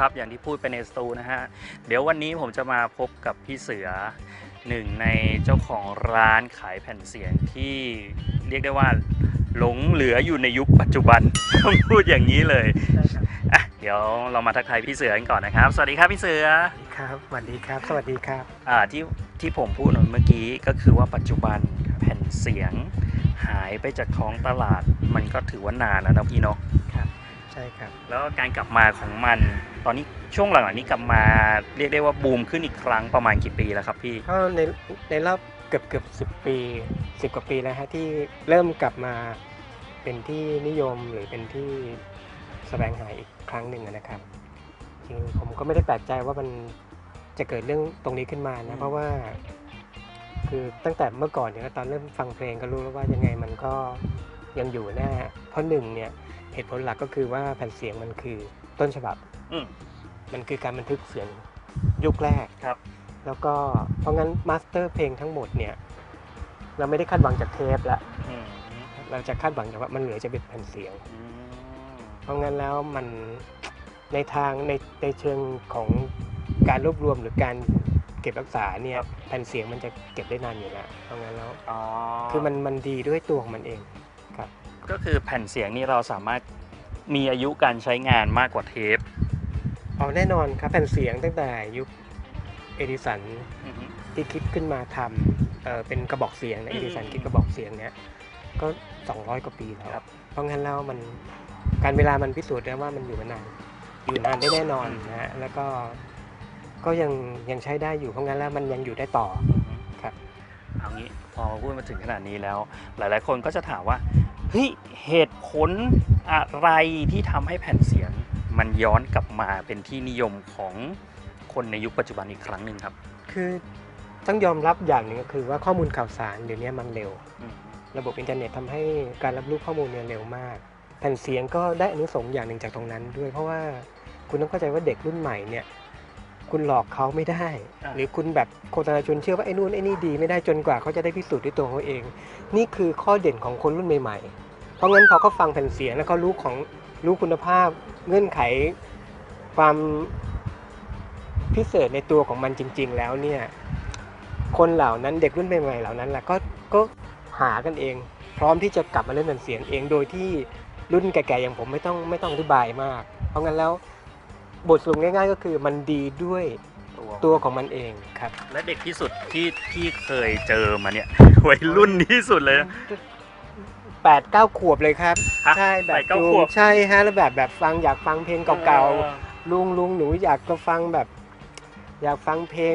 ครับอย่างที่พูดไปในสตูนะฮะเดี๋ยววันนี้ผมจะมาพบกับพี่เสือหนึ่งในเจ้าของร้านขายแผ่นเสียงที่เรียกได้ว่าหลงเหลืออยู่ในยุคปัจจุบัน ต้องพูดอย่างนี้เลยอะเดี๋ยวเรามาทักทายพี่เสือกันก่อนนะครับ สวัสดีครับพี่เสือสวัสดีครับสวัสดีครับ สวัสดีครับอ่าที่ที่ผมพูดเมื่อกี้ก็คือว่าปัจจุบันแผ่นเสียง หายไปจากท้องตลาด มันก็ถือว่านานแล้วนะพี่เนาะ ใช่ครับ แล้วการกลับมาของมัน ตอนนี้ช่วงหลังๆนี้กลับมาเรียกได้ว่าบูมขึ้นอีกครั้งประมาณกี่ปีแล้วครับพี่ก็ในในรอบเกือบเกือบสิบปีสิบกว่าปีแล้วฮะที่เริ่มกลับมาเป็นที่นิยมหรือเป็นที่แสวงหาอีกครั้งหนึ่งอะนะครับจริงผมก็ไม่ได้แปลกใจว่ามันจะเกิดเรื่องตรงนี้ขึ้นมาอืนะมเพราะว่า คือตั้งแต่เมื่อก่อนเนี่ยตอนเริ่มฟังเพลงก็รู้แล้วว่ายังไงมันก็ยังอยู่แน่เพราะหนึ่งเนี่ย เหตุผลหลักก็คือว่าแผ่นเสียงมันคือต้นฉบับ อืมมันคือการบันทึกเสียงยุคแรก ครับ แล้วก็เพราะงั้นมาสเตอร์เพลงทั้งหมดเนี่ย เราไม่ได้คาดหวังจากเทปละอืมเราจะคาดหวังจากว่ามันเหลือจะเป็นแผ่นเสียง อืมเพราะงั้นแล้วมันในทางในในเชิงของการรวบรวมหรือการเก็บรักษาเนี่ยแผ่นเสียงมันจะเก็บได้นานอยู่แล้วเพราะงั้นแล้วอ๋อคือมันมันดีด้วยตัวของมันเอง ก็คือแผ่นเสียงนี่เราสามารถมีอายุการใช้งานมากกว่าเทป เอาแน่นอนครับแผ่นเสียงตั้งแต่ยุคเอดิสันอืมที่คิดขึ้นมาทำเอ่อเป็นกระบอกเสียงนะอืเอมดิสันคิดกระบอกเสียงเนี้ยก็ 200 กว่าปีแล้วครับ เพราะงั้นแล้วมันการเวลามันพิสูจน์ได้ว่ามันอยู่มานานอยู่นานได้แน่นอนนะฮะแล้วก็ก็ยังยังใช้ได้อยู่เพราะงั้นแล้วมันยังอยู่ได้ต่อครับเอางี้พอพูดมาถึงขนาดนี้แล้ว หลาย ๆ คนก็จะถามว่า เฮ้ยเหตุผลอะไรที่ทำให้แผ่นเสียง มันย้อนกลับมาเป็นที่นิยมของคนในยุคปัจจุบันอีกครั้งหนึ่งครับ คือต้องยอมรับอย่างหนึ่งก็คือว่าข้อมูลข่าวสารเดี๋ยวนี้มันเร็วอืมระบบอินเทอร์เน็ตทำให้การรับรู้ข้อมูลเนี่ยเร็วมาก แผ่นเสียงก็ได้อานุสงส์อย่างหนึ่งจากตรงนั้นด้วย เพราะว่าคุณต้องเข้าใจว่าเด็กรุ่นใหม่เนี่ย คุณหลอกเขาไม่ได้หรือคุณแบบโฆษณาชวนเชื่อว่าไอ้นู่นไอ้นี่ดีไม่ได้จนกว่าเขาจะได้พิสูจน์ด้วยตัวเขาเอง นี่คือข้อเด่นของคนรุ่นใหม่ ๆ เพราะงั้นพอเขาฟังแผ่นเสียงแล้วเขารู้ของรู้คุณภาพเงื่อนไขความพิเศษในตัวของมันจริง ๆ แล้วเนี่ย คนเหล่านั้นเด็กรุ่นใหม่ๆเหล่านั้นแหละก็ก็หากันเอง พร้อมที่จะกลับมาเล่นแผ่นเสียงเองโดยที่รุ่นแก่ๆอย่างผมไม่ต้องไม่ต้องอธิบายมาก เพราะงั้นแล้ว บทสรุปง่าย ๆ ก็คือมันดีด้วยตัวของมันเองครับ และเด็กที่สุดที่ที่เคยเจอมาเนี่ยวัยรุ่นที่สุดเลยนะ แปดเก้าขวบเลยครับ ฮะใช่แบบแปดเก้าลุขงวบ ใช่ฮะแล้วแบบแบบฟังอยากฟังเพลงเก่าๆลุงลุงหนูอยากจะฟังแบบ อยากฟังเพลง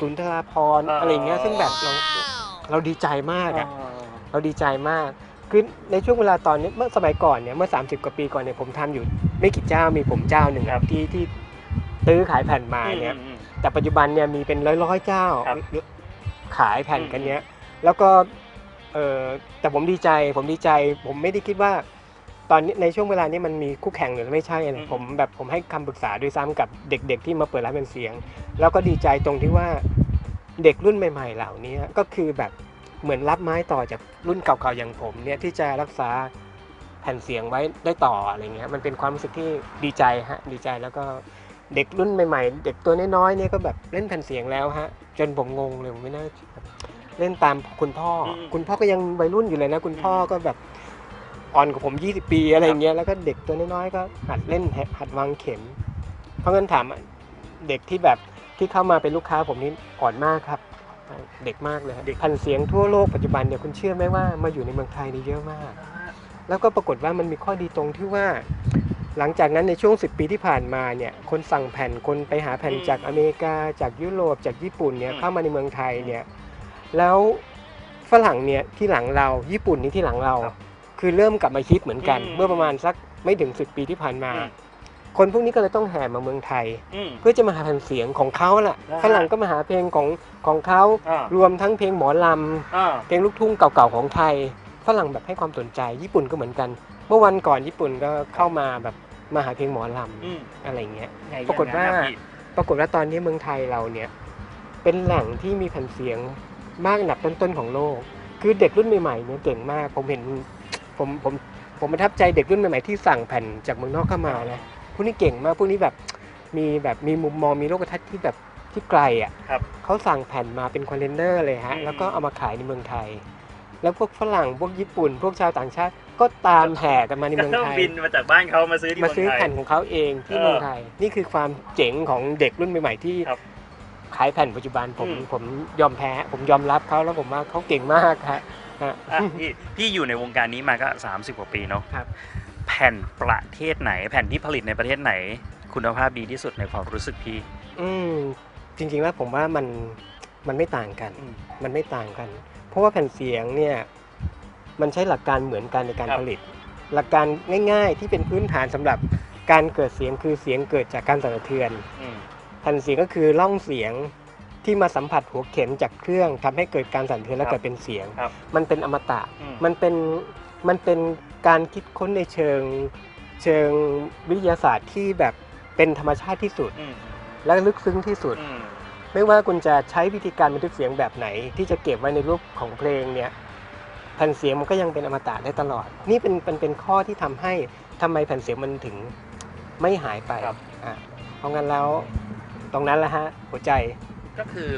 สุนทราพรณ์อะไรอย่างเงี้ยซึ่งแบบเราเราดีใจมากอะ เราดีใจมาก คือในช่วงเวลาตอนนี้เมื่อสมัยก่อนเนี่ยเมื่อ 30 กว่าปีก่อนเนี่ยผมทำอยู่ไม่กี่เจ้ามีผมเจ้าหนึ่งครับที่ที่ตื้อขายแผ่นมาเนี่ยอืมอืมแต่ปัจจุบันเนี่ยมีเป็นร้อยร้อยๆเจ้าครับขายแผ่นกันเนี้ยแล้วก็เออแต่ผมดีใจผมดีใจผมไม่ได้คิดว่า ตอนนี้ในช่วงเวลานี้มันมีคู่แข่งหรือไม่ใช่นะผมแบบผมให้คำปรึกษาด้วยซ้ำกับเด็ก ๆ ที่มาเปิดร้านเป็นเสียง แล้วก็ดีใจตรงที่ว่าเด็กรุ่นใหม่ ๆ เหล่านี้ก็คือแบบ เหมือนรับไม้ต่อจากรุ่นเก่าๆอย่างผมเนี่ยที่จะรักษาแผ่นเสียงไว้ได้ต่ออะไรเงี้ยมันเป็นความรู้สึกที่ดีใจฮะดีใจแล้วก็เด็กรุ่นใหม่ๆ เด็กตัวน้อยๆเนี่ยก็แบบเล่นแผ่นเสียงแล้วฮะจนผมงงเลยผมไม่น่าเชื่อเล่นตามคุณพ่ออมคุณพ่อก็ยังวัยรุ่นอยู่เลยนะ คุณพ่อก็แบบอ่อนกว่าผม 20 ปีอะไรอย่างเงี้ยแล้วก็เด็กตัวน้อยๆก็หัดเล่นหัดวางเข็ม เพราะงั้นถามอะเด็กที่แบบที่เข้ามาเป็นลูกค้าผมนี่อ่อนมากครับ เด็กมากเลยฮะแผ่นเสียงทั่วโลกปัจจุบันเนี่ยคุณเชื่อไหมว่ามาอยู่ในเมืองไทยนี่เยอะมาก แล้วก็ปรากฏว่ามันมีข้อดีตรงที่ว่า หลังจากนั้นในช่วง 10 ปีที่ผ่านมาเนี่ยคนสั่งแผ่นคนไปหาแผ่นอืมจากอเมริกา จากยุโรปจากญี่ปุ่นเนี่ยอืมเข้ามาในเมืองไทยเนี่ยแล้วฝรั่งเนี่ยที่หลังเราญี่ปุ่นนี่ที่หลังเราครับคือเริ่มกลับมาฮิตเหมือนกันอืมเมื่อประมาณสักไม่ถึง 10 ปีที่ผ่านมาอืม คนพวกนี้ก็เลยต้องแห่มาเมืองไทย อืม เพื่อจะมาหาแผ่นเสียงของเขาล่ะนะฮะฝรั่งก็มาหาเพลงของของเขาอ่าร วมทั้งเพลงหมอลำอ่าเพลงลูกทุ่งเก่าๆของไทยฝรั่งแบบให้ความสนใจญี่ปุ่นก็เหมือนกัน เมื่อวันก่อนญี่ปุ่นก็เข้ามาแบบมาหาเพลงหมอลอืมำอะไรเงี้ย ไงปรากฏว่า อย่งนั้นนะพี่ปรากฏว่าตอนนี้เมืองไทยเราเนี่ยเป็นแหล่งที่มีแผ่นเสียงมากอันดับต้นๆของโลก คือเด็กรุ่นใหม่ๆเนี่ยเก่งมาก ผมเห็นผมผมผมประทับใจเด็กรุ่นใหม่ๆที่สั่งแผ่นจากเมืองนอกเข้ามานะพ วกนี้เก่งมากพวกนี้แบบมีแบบมีมุมมองมีโลกทัศน์ที่แบบที่ไกลอะครับเขาสั่งแผ่นมาเป็นคอนเทนเนอร์เลยฮะอืมแล้วก็เอามาขายในเมืองไทย แล้วพวกฝรั่งพวกญี่ปุ่น พวกชาวต่างชาติก็ตามแห่กันมาในก็เมืองต้องไทยบินมาจากบ้านเขามาซื้อที่มาเมืองซื้อไทยแผ่นของเขาเองที่เออเมืองไทย นี่คือความเจ๋งของเด็กรุ่นใหม่ๆที่ครับขายแผ่นปัจจุบันผมอืมผมยอมแพ้ ผมยอมรับเขาแล้วผมว่าเขาเก่งมากฮะฮะอะพี่พี่อยู่ในวงการนี้มาก็ 30 กว่าปีเนาะครับ แผ่นประเทศไหน แผ่นที่ผลิตในประเทศไหน คุณภาพดีที่สุดในความรู้สึกพี่ อืมจริงๆแล้วผมว่ามันมันไม่ต่างกัน อืม มันไม่ต่างกัน เพราะว่าแผ่นเสียงเนี่ยมันใช้หลักการเหมือนกันในการครับ ผลิต หลักการง่ายๆ ที่เป็นพื้นฐานสำหรับการเกิดเสียงคือเสียงเกิดจากการสั่นสะเทือน อืม แผ่นเสียงก็คือร่องเสียงที่มาสัมผัสหัวเข็มจากเครื่องทำให้เกิดการสั่นสะเทือนและครับเกิดเป็นเสียง ครับ มันเป็นอมตะ อืม มันเป็นมันเป็น การคิดค้นในเชิงเชิงวิทยาศาสตร์ที่แบบเป็นธรรมชาติที่สุด อืมและลึกซึ้งที่สุด อืมไม่ว่าคุณจะใช้วิธีการบันทึกเสียงแบบไหน ที่จะเก็บไว้ในรูปของเพลงเนี่ยแผ่นเสียงมันก็ยังเป็นอมตะได้ตลอด นี่เป็นเป็นเป็นข้อที่ทำให้ทำไมแผ่นเสียงมันถึงไม่หายไปครับ อะเพราะงั้นแล้วตรงนั้นแหละฮะหัวใจ ก็คือ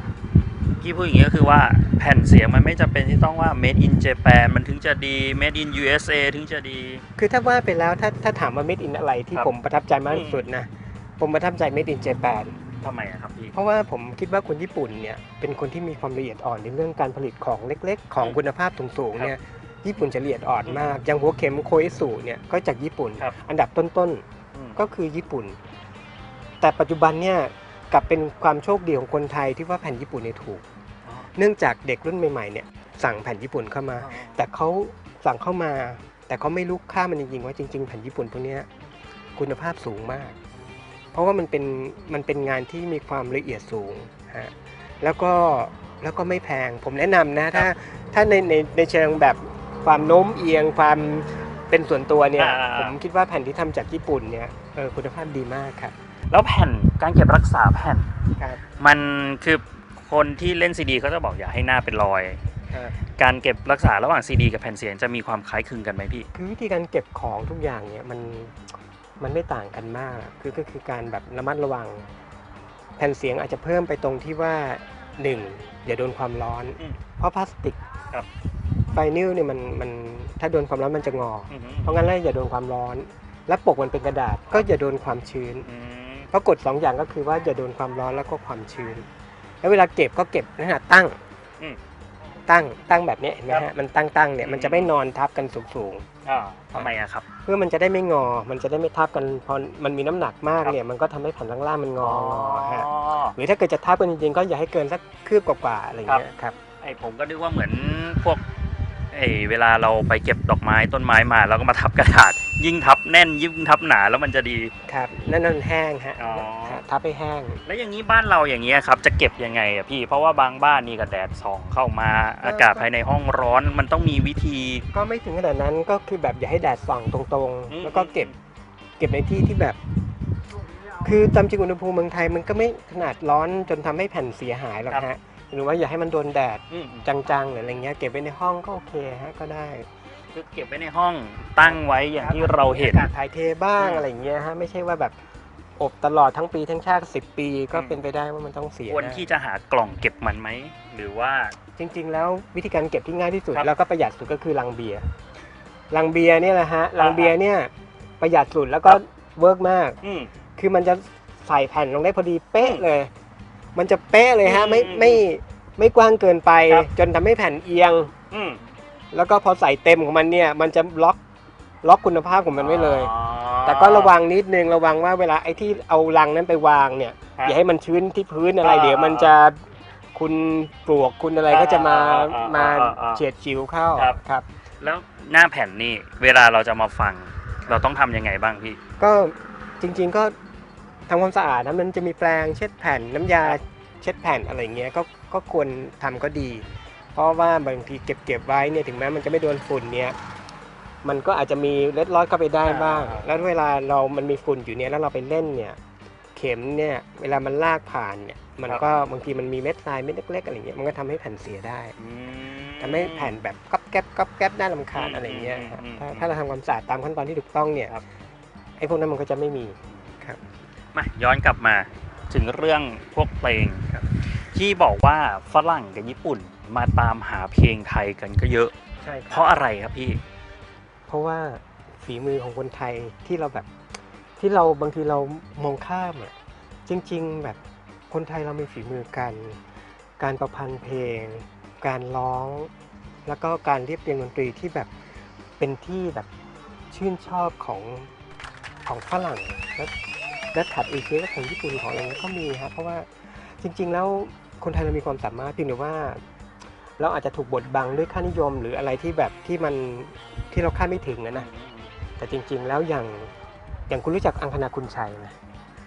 พี่พูดอย่างนี้ก็คือว่าแผ่นเสียงมันไม่จำเป็นที่ต้องว่า made in Japan มันถึงจะดี made in USA ถึงจะดี คือถ้าว่าไปแล้วถ้าถ้าถามว่า made in อะไรที่ครับ ผมประทับใจมากที่สุดนะ ผมประทับใจ made in Japan ทำไมอะครับพี่ เพราะว่าผมคิดว่าคนญี่ปุ่นเนี่ยเป็นคนที่มีความละเอียดอ่อนในเรื่องการผลิตของเล็กๆ ของอืมคุณภาพสูงๆเนี่ยญี่ปุ่นจะละเอียดอ่อนมากอย่างหัวเข็มโคเอสุเนี่ยก็จากญี่ปุ่น ครับ อันดับต้นอืมๆก็คือญี่ปุ่น แต่ปัจจุบันเนี่ย กลับเป็นความโชคดีของคนไทยที่ว่าแผ่นญี่ปุ่นเนี่ยถูกอ๋อเนื่องจากเด็กรุ่นใหม่ๆเนี่ยสั่งแผ่นญี่ปุ่นเข้ามา แต่เขาสั่งเข้ามา แต่เขาไม่รู้ค่ามันจริงๆว่าจริง ๆ แผ่นญี่ปุ่นพวกเนี้ยคุณภาพสูงมาก เพราะว่ามันเป็นมันเป็นงานที่มีความละเอียดสูงฮะแล้วก็แล้วก็ไม่แพงผมแนะนำนะถ้าถ้าในในในเชิงแบบความโน้มเอียงความเป็นส่วนตัวเนี่ย อ่า ผมคิดว่าแผ่นที่ทำจากญี่ปุ่นเนี่ยเออคุณภาพดีมากครับ แล้วแผ่น การเก็บรักษาแผ่น ครับ มันคือคนที่เล่นซีดีเขาจะบอกอย่าให้หน้าเป็นรอย ครับ การเก็บรักษาระหว่างซีดีกับแผ่นเสียงจะมีความคล้ายคลึงกันไหมพี่ คือวิธีการเก็บของทุกอย่างเนี่ยมันมันไม่ต่างกันมากอะคือก็คือการแบบระมัดระวัง แผ่นเสียงอาจจะเพิ่มไปตรงที่ว่าหนึ่งอย่าโดนความร้อน อืมเพราะพลาสติกครับ ไฟนิลเนี่ยมันมันถ้าโดนความร้อนมันจะงอ อือหือเพราะงั้นแล้วอย่าโดนความร้อน และปกมันเป็นกระดาษก็อย่าโดนความชื้น อืม เพราะกฎสองอย่างก็คือว่าอย่าโดนความร้อนแล้วก็ความชื้น แล้วเวลาเก็บก็เก็บในขณะตั้งอืมตั้งตั้งแบบเนี้ยเห็นไหมครัฮะบมันตั้งตั้งเนี่ยอืมมันจะไม่นอนทับกันสูงๆอ่าทำไมอะครับเพื่อมันจะได้ไม่งอ มันจะได้ไม่ทับกันพอมันมีน้ำหนักมากครับ เนี่ยมันก็ทำให้แผ่นล่างๆมันงอ๋ออฮะหรือถ้าเกิดจะทับกันจริงๆก็อย่าให้เกินสักคืบกว่าๆอะไรอย่างเงี้ยครับ ไอผมก็นึกว่าเหมือนพวก ไอเวลาเราไปเก็บดอกไม้ต้นไม้มาแล้วก็มาทับกระดาษ ยิ่งทับแน่นยิ่งทับหนาแล้วมันจะดี ครับนั่นนั่นแห้งฮะอ๋อฮะทับให้แห้ง แล้วอย่างนี้บ้านเราอย่างเงี้ยครับ จะเก็บยังไงอะพี่เพราะว่าบางบ้านนี่ก็แดดส่องเข้ามาเออ อากาศภายในห้องร้อนมันต้องมีวิธี ก็ไม่ถึงขนาดนั้นก็คือแบบอย่าให้แดดส่องตรงอืม ๆ แล้วก็เก็บเก็บในที่ที่แบบ คือตามจริงอุณหภูมิเมืองไทยมันก็ไม่ขนาดร้อนจนทำให้แผ่นเสียหายหรอกฮะ หรือว่าอย่าให้มันโดนแดดอืมจังๆหรืออะไรเงี้ยเก็บไว้ในห้องก็โอเคฮะก็ได้คือเก็บไว้ในห้องตั้งไว้อย่างที่เราเห็น อากาศถ่ายเทบ้างอืม อะไรอย่างเงี้ยฮะไม่ใช่ว่าแบบอบตลอดทั้งปีทั้งชาติ10 ปีก็อืมเป็นไปได้ว่ามันต้องเสียควรได้ที่จะหากล่องเก็บมันไหมหรือว่า จริง ๆ แล้ววิธีการเก็บที่ง่ายที่สุดครับแล้วก็ประหยัดสุดก็คือลังเบียร์ลังเบียร์เนี่ยแหละฮะลังเบียร์เนี่ยประหยัดสุดแล้วก็เวิร์กมาก อืม คือมันจะใส่แผ่นลงได้พอดีเป๊ะเลย มันจะเป๊ะเลยฮะ ไม่อืมไม่ไม่กว้างเกินไป ครับ จนทำให้แผ่นเอียง อืมแล้วก็พอใส่เต็มของมันเนี่ย มันจะล็อกล็อกคุณภาพของมันไว้เลย อ๋อ แต่ก็ระวังนิดนึงระวังว่าเวลาไอ้ที่เอาลังนั้นไปวางเนี่ยครับอย่าให้มันชื้นที่พื้นอะไรอ่าเดี๋ยวมันจะคุณปลวกคุณอะไรก็จะมาอ่าอ่าอ่ามมาอ่าอ่าเฉียดฉิวเข้าครับ ครับ แล้วหน้าแผ่นนี่เวลาเราจะมาฟัง เราต้องทำยังไงบ้างพี่ ก็จริงๆก็ ทำความสะอาดนะมันจะมีแปรงเช็ดแผ่นน้ำยาเช็ดแผ่นอะไรเงี้ยก็ก็ควรทำก็ดี เพราะว่าบางทีเก็บเก็บไว้เนี่ยถึงแม้มันจะไม่โดนฝุ่นเนี่ยมันก็อาจจะมีเล็ดลอดเข้าไปได้บ้างอ่าแล้วเวลาเรามันมีฝุ่นอยู่เนี่ยแล้วเราไปเล่นเนี่ยเข็มเนี่ยเวลามันลากผ่านเนี่ยมันก็บางทีมันมีเม็ดทรายเม็ดเล็กๆอะไรเงี้ยมันก็ทำให้แผ่นเสียได้อืมทำให้แผ่นแบบก๊อบแก๊บก๊อบแก๊บน่ารำคาญอืมอะไรเงี้ยครับอืมถ้าอืมถ้าเราทำความสะอาดตามขั้นตอนที่ถูกต้องเนี่ยครับไอ้พวกนั้นมันก็จะไม่มีครับ มาย้อนกลับมาถึงเรื่องพวกเพลงครับที่บอกว่าฝรั่งกับญี่ปุ่นมาตามหาเพลงไทยกันก็เยอะ ใช่เพราะอะไรครับพี่ เพราะว่าฝีมือของคนไทยที่เราแบบที่เราบางทีเรามองข้ามอะจริง ๆ แบบคนไทยเรามีฝีมือการการประพันธ์เพลง การร้อง แล้วก็การเรียบเรียงดนตรีที่แบบเป็นที่แบบชื่นชอบของของฝรั่งและ และถัดเอเชียก็ของญี่ปุ่นของอะไรเงี้ยก็มีครับเพราะว่าจริง ๆ แล้วคนไทยเรามีความสามารถเพียงแต่ว่า เราอาจจะถูกบดบังด้วยค่านิยมหรืออะไรที่แบบที่มันที่เราคาดไม่ถึงนะนะแต่จริง ๆ แล้วอย่างอย่างคุณรู้จักอังคณาคุณชัยไหม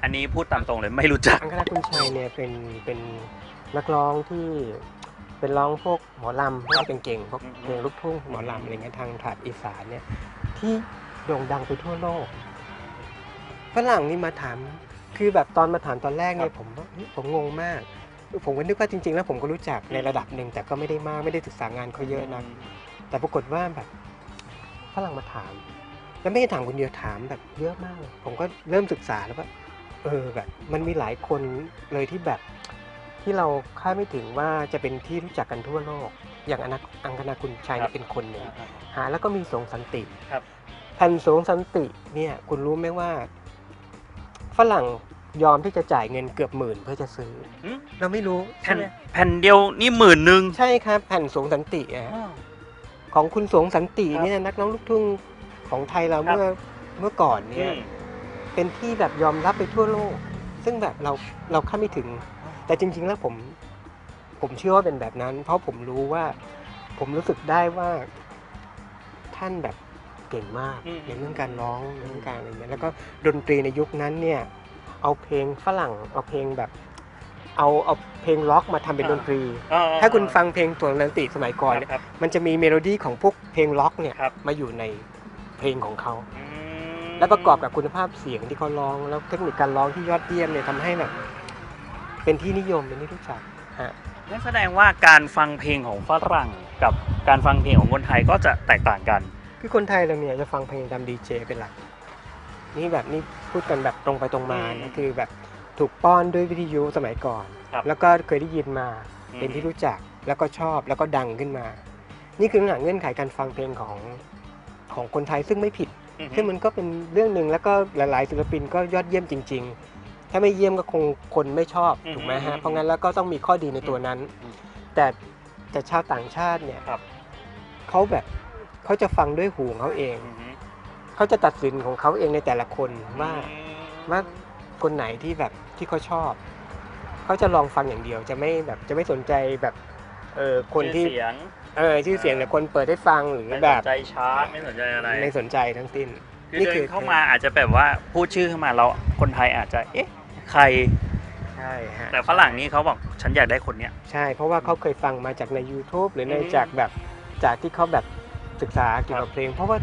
อันนี้พูดตามตรงเลยไม่รู้จักอังคณาคุณชัยเนี่ยเป็นเป็นนักร้องที่เป็นร้องพวกหมอลำพวกเก่งๆพวกอืมเพลงลูกทุ่งหมอลำอะไรเงี้ยทางถาดอีสานเนี่ยที่โด่งดังไปทั่วโลก ฝรั่งนี่มาถาม คือแบบตอนมาถามตอนแรกเนี่ยผมว่าเฮ้ยผมงงมาก ผมก็นึกว่าจริง ๆ แล้วผมก็รู้จักในระดับหนึ่งแต่ก็ไม่ได้มากไม่ได้ศึกษางานเขาเยอะนะแต่ปรากฏว่าแบบฝรั่งมาถาม แล้วไม่ได้ถามคนเดียวถามแบบเยอะมาก ผมก็เริ่มศึกษาแล้วว่าเออแบบมันมีหลายคนเลยที่แบบที่เราคาดไม่ถึงว่าจะเป็นที่รู้จักกันทั่วโลก อย่างอนักอังคณาคุณชัยครัเนี่ยบเป็นคนหนึ่งหาแล้วก็มีสงสันติครับแผ่นสงสันติเนี่ยคุณรู้ไหมว่า ฝรั่งยอมที่จะจ่ายเงินเกือบหมื่นเพื่อจะซื้ออืม เราไม่รู้แผ่ใช่นไหมแผ่นเดียวนี่หมื่นหนึ่งใช่ครับแผ่นสงสันติอะของคุณสงสันติครับเนี่ยนักร้องลูกทุ่งของไทยเราครับ เมื่อเมื่อก่อนเนี่ย เป็นที่แบบยอมรับไปทั่วโลก ซึ่งแบบเราเราคาดไม่ถึง แต่จริง ๆ แล้วผม ผมเชื่อว่าเป็นแบบนั้น เพราะผมรู้ว่า ผมรู้สึกได้ว่า ท่านแบบ เก่งมากอืม ในเรื่องการร้องในเรื่องการอะไรเงี้ยแล้วก็ดนตรีในยุคนั้นเนี่ยเอาเพลงฝรั่งเอาเพลงแบบ เอาเอาเพลงล็อกมาทำเป็นดนตรีอ๋อถ้าคุณฟังเพลงตัวนันติสมัยก่อนเนี่ยครับ มันจะมีเมโลดี้ของพวกเพลงล็อกเนี่ยครับ มาอยู่ในเพลงของเขา อืม และประกอบกับคุณภาพเสียงที่เขาร้องแล้วเทคนิคการร้องที่ยอดเยี่ยมเนี่ยทำให้แบบเป็นที่นิยมเป็นที่รู้จักฮะ นั่นแสดงว่าการฟังเพลงของฝรั่งกับการฟังเพลงของคนไทยก็จะแตกต่างกัน คือคนไทยเราเนี่ยจะฟังเพลงตามดีเจเป็นหลัก นี่แบบนี่พูดกันแบบตรงไปตรงมาอืนะมคือแบบถูกป้อนด้วยวิทยุสมัยก่อน ครับแล้วก็เคยได้ยินมาเป็นที่รู้จัก แล้วก็ชอบ แล้วก็ดังขึ้นมา นี่คือหนังเงื่อนไขการฟังเพลงของของคนไทยซึ่งไม่ผิด อือฮึซึ่งมันก็เป็นเรื่องหนึ่งแล้วก็หลายๆศิลปินก็ยอดเยี่ยมจริง ๆ ถ้าไม่เยี่ยมก็คงคนไม่ชอบอืมถูกไหมอืฮะมเพราะงั้นแล้วก็ต้องมีข้อดีในตัวนั้น อืมแต่แต่ชาวต่างชาติเนี่ยครับ เขาแบบ เขาจะฟังด้วยหูของเขาเอง อือฮึเขาจะตัดสินของเขาเองในแต่ละคนว่าอืมว่าคนไหนที่แบบที่เขาชอบ เขาจะลองฟังอย่างเดียวจะไม่แบบจะไม่สนใจแบบเออคนที่ชื่อเสียง เออชื่อเสียงแต่คนเปิดให้ฟังหรือไม่แบสบนใจชาร์ตไม่สนใจอะไรไม่สนใจทั้งสิ้น คือนี่เดิคือนเข้ามาอาจจะแบบว่าพูดชื่อเข้ามาเราคนไทยอาจจะเอ๊ะใครใช่ฮะแต่ฝรั่งนี่เขาบอกฉันอยากได้คนเนี้ย ใช่ เพราะว่าเขาเคยฟังมาจากใน YouTube หรือในอืม จากแบบจากที่เขาแบบ ศึกษาเกี่ยวครักับบเพลง เพราะว่า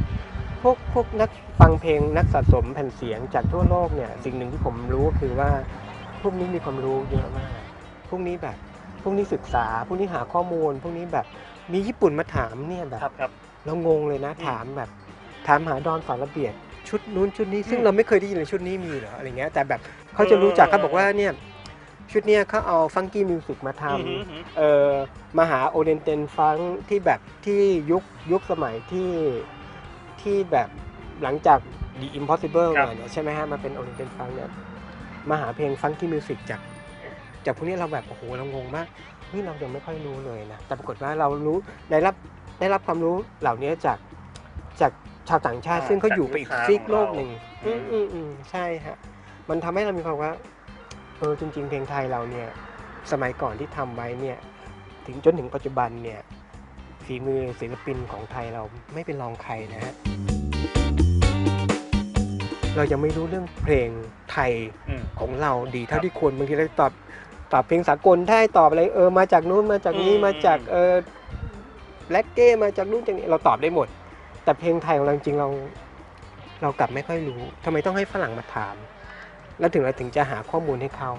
พวกพวกนักฟังเพลงนักสะสมแผ่นเสียงจากทั่วโลกเนี่ยสิ่งหนึ่งที่ผมรู้ก็คือว่าพวกนี้มีความรู้เยอะมากพวกนี้แบบพวกนี้ศึกษาพวกนี้หาข้อมูล พวกนี้แบบมีญี่ปุ่นมาถามเนี่ยแบบครับครับเรางงเลยนะอืมถามแบบ ถามหาดอนสารเบียดชุดนู้นชุดนี้ซึ่งอืมเราไม่เคยได้ยินเลยชุดนี้มีเหรออะไรเงี้ยแต่แบบเขาจะรู้จักเออเขาบอกว่าเนี่ย ชุดเนี้ยเขาเอาฟังกี้มิวสิกมาทำอือฮึอือฮึเอ่อมาหาโอเดนเตนฟังที่แบบที่ยุคยุคสมัยที่ที่แบบหลังจาก The Impossible ครับ มาเนี่ยใช่ไหมฮะมาเป็นโอเดนเตนฟังเนี่ยมาหาเพลงฟังกี้มิวสิกจากจากพวกนี้เราแบบโอ้โหเรางงมากนี่เรายังไม่ค่อยรู้เลยนะ แต่ปรากฏว่าเรารู้ได้รับได้รับความรู้เหล่านี้จากจากชาวต่างชาติอ่าซึ่งเขาอยู่ไปอีกจากลูกค้าซีกโลกของเราหนึ่งอือืมมอืมอืมใช่ฮะ มันทำให้เรามีความว่า เออจริง ๆ เพลงไทยเราเนี่ยสมัยก่อนที่ทำไว้เนี่ยถึงจนถึงปัจจุบันเนี่ยฝีมือศิลปินของไทยเราไม่เป็นรองใครนะฮะเรายังไม่รู้เรื่องเพลงไทยอืมของเราดีเท่าครับที่ควรบางทีเราตอบตอบเพลงสากลได้ตอบอะไรเออมาจากนู้นมาจากนี้อืมมาจากเออแบล็กเก้มาจากนู้นจากนี้เราตอบได้หมด แต่เพลงไทยของเราจริงๆเรา เรากลับไม่ค่อยรู้ทำไมต้องให้ฝรั่งมาถาม แล้วถึงเราถึงจะหาข้อมูลให้เขา